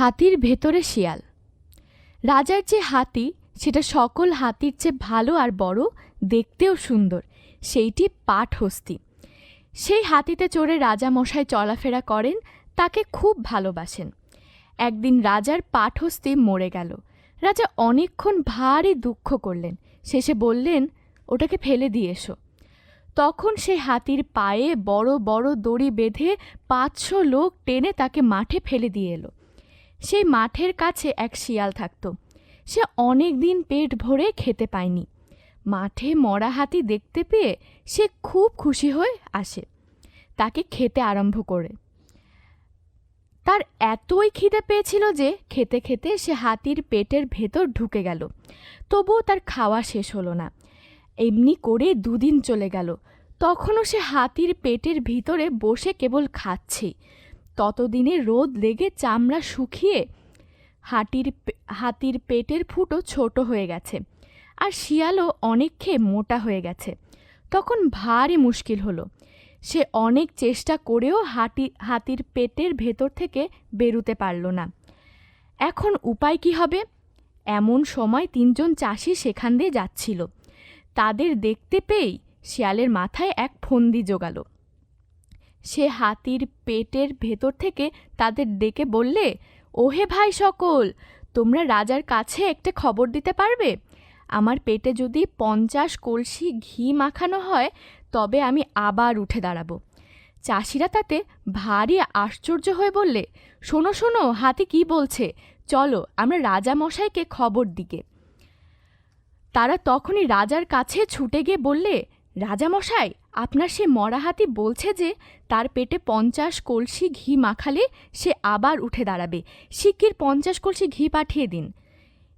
হাতির ভেতরে শিয়াল। রাজার যে হাতি, সেটা সকল হাতির চেয়ে ভালো আর বড়, দেখতেও সুন্দর। সেইটি পাটহস্তি। সেই হাতিতে চড়ে রাজা মশাই চলাফেরা করেন, তাকে খুব ভালোবাসেন। একদিন রাজার পাটহস্তি মরে গেল। রাজা অনেকক্ষণ ভারী দুঃখ করলেন। শেষে বললেন, ওটাকে ফেলে দিয়ে এসো। তখন সে হাতির পায়ে বড় বড় দড়ি বেঁধে পাঁচশো লোক টেনে তাকে মাঠে ফেলে দিয়ে এলো। সেই মাঠের কাছে এক শিয়াল থাকত। সে অনেক দিন পেট ভরে খেতে পায়নি। মাঠে মরা হাতি দেখতে পেয়ে সে খুব খুশি হয়ে আসে। তাকে খেতে আরম্ভ করে। তার এতই খিদে পেয়েছিল যে খেতে খেতে সে হাতির পেটের ভেতর ঢুকে গেল। তবুও তার খাওয়া শেষ হলো না। এমনি করে দুদিন চলে গেল। তখনও সে হাতির পেটের ভিতরে বসে কেবল খাচ্ছেই ততদিনে রোদ লেগে চামড়া শুকিয়ে হাতির হাতির পেটের ফুটো ছোট হয়ে গেছে আর শিয়ালও অনেক খেয়ে মোটা হয়ে গেছে। তখন ভারী মুশকিল হলো। সে অনেক চেষ্টা করেও হাতি হাতির পেটের ভেতর থেকে বেরুতে পারল না। এখন উপায় কি হবে? এমন সময় তিনজন চাষি সেখান দিয়ে যাচ্ছিল। তাদের দেখতে পেয়েই শিয়ালের মাথায় এক ফন্দি জোগালো। সে হাতির পেটের ভেতর থেকে তাদের ডেকে বললে, ওহে ভাই সকল, তোমরা রাজার কাছে একটা খবর দিতে পারবে? আমার পেটে যদি পঞ্চাশ কলসি ঘি মাখানো হয়, তবে আমি আবার উঠে দাঁড়াবো। চাষিরা তাতে ভারী আশ্চর্য হয়ে বললে, শোনো শোনো, হাতি কি বলছে? চলো, আমরা রাজা মশাইকে খবর দিকে। তারা তখনই রাজার কাছে ছুটে গিয়ে বললে রাজামশাই, আপনার সে মরা হাতি বলছে যে, তার পেটে পঞ্চাশ কলসি ঘি মাখালে সে আবার উঠে দাঁড়াবে। শিগগির পঞ্চাশ কলসি ঘি পাঠিয়ে দিন।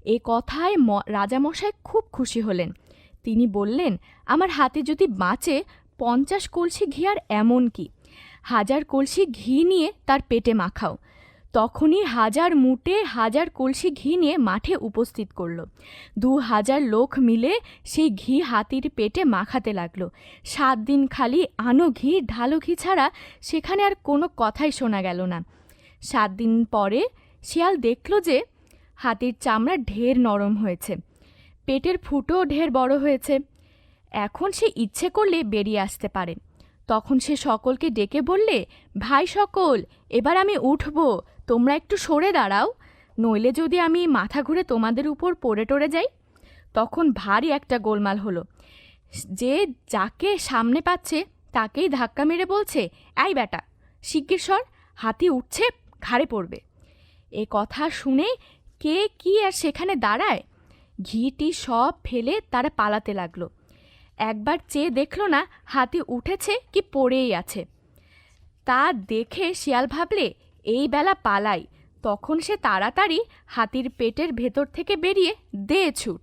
এ কথায় রাজামশাই খুব খুশি হলেন। তিনি বললেন, আমার হাতে যদি বাঁচে, পঞ্চাশ কলসি ঘি আর এমন কি? হাজার কলসি ঘি নিয়ে তার পেটে মাখাও। তখনই হাজার মুটে, হাজার কলসি ঘি নিয়ে মাঠে উপস্থিত করল। দু হাজার লোক মিলে সেই ঘি হাতির পেটে মাখাতে লাগল। সাত দিন খালি আনো ঘি, ঢালো ঘি ছাড়া সেখানে আর কোনো কথাই শোনা গেল না। সাত দিন পরে শিয়াল দেখল যে হাতির চামড়া ঢের নরম হয়েছে। পেটের ফুটো ঢের বড় হয়েছে। এখন সে ইচ্ছে করলে বেরিয়ে আসতে পারে। তখন সে সকলকে ডেকে বললে, ভাই সকল, এবার আমি উঠব। তোমরা একটু সরে দাঁড়াও, নইলে যদি আমি মাথা ঘুরে তোমাদের উপর পড়ে টরে যাই। তখন ভারী একটা গোলমাল হলো। যে যাকে সামনে পাচ্ছে, তাকেই ধাক্কা মেরে বলছে, এই বেটা শিগগির হাতি উঠছে, ঘাড়ে পড়বে। এ কথা শুনে কে কি আর সেখানে দাঁড়ায়? ঘিটি সব ফেলে তারা পালাতে লাগল। একবার চেয়ে দেখল না, হাতি উঠেছে কি পড়েই আছে। তা দেখে শিয়াল ভাবলে এই বেলা পালাই তখন সে তাড়াতাড়ি হাতির পেটের ভেতর থেকে বেরিয়ে দে ছুট।